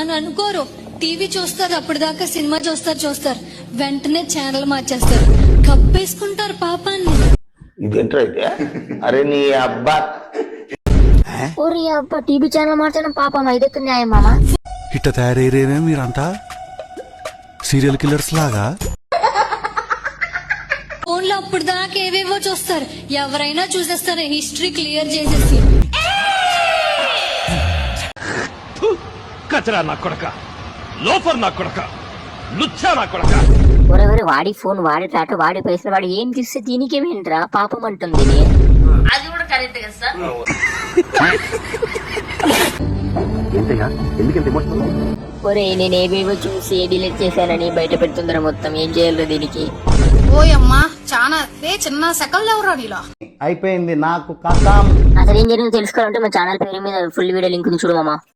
అని అనుకోరు. టీవీ చూస్తారు అప్పటిదాకా సినిమా చూస్తారు చూస్తారు. వెంటనే ఛానల్ మార్చేస్తారు. కప్పేసుకుంటారు పాపాన్ని. అయితే అరే నీ అబ్బా. ఓరి అబ్బా టీవీ ఛానల్ మార్చడం పాపం ఇదెక్కడ న్యాయం మామ? ఇట్ట తయారయ్యేనే మీరంతా? సీరియల్ కిల్లర్స్ లాగా? ఫోన్లో అప్పుడు దాకా ఏవేవో చూస్తారు. ఎవరైనా చూసేస్తారు హిస్టరీ క్లియర్ చేసేసి. కచరా నా కొడక. లోఫర్ నా కొడక. లుచ్చా నా కొడక. ఒరెవరి వాడి ఫోన్ వాడి టాట వాడి పైసలు వాడు ఏం చూస్తే దీనికేమేంట్రా పాపం అంటుంది ఇది. ఒరే నేను ఏవేవో చూసి డిలీట్ చేశానని బయట పెడుతుందరా మొత్తం. ఏం చేయాలి దీనికి? ఓయమ్మా చాలా ఏ చిన్న సెకండ్ ఎవరా నీలో? అయిపోయింది నాకు కథం. అసలు ఏం జరిగిందో తెలుసుకోవాలంటే మా ఛానల్ పేరు మీద ఫుల్ వీడియో లింక్ ఉంది చూడు మామ.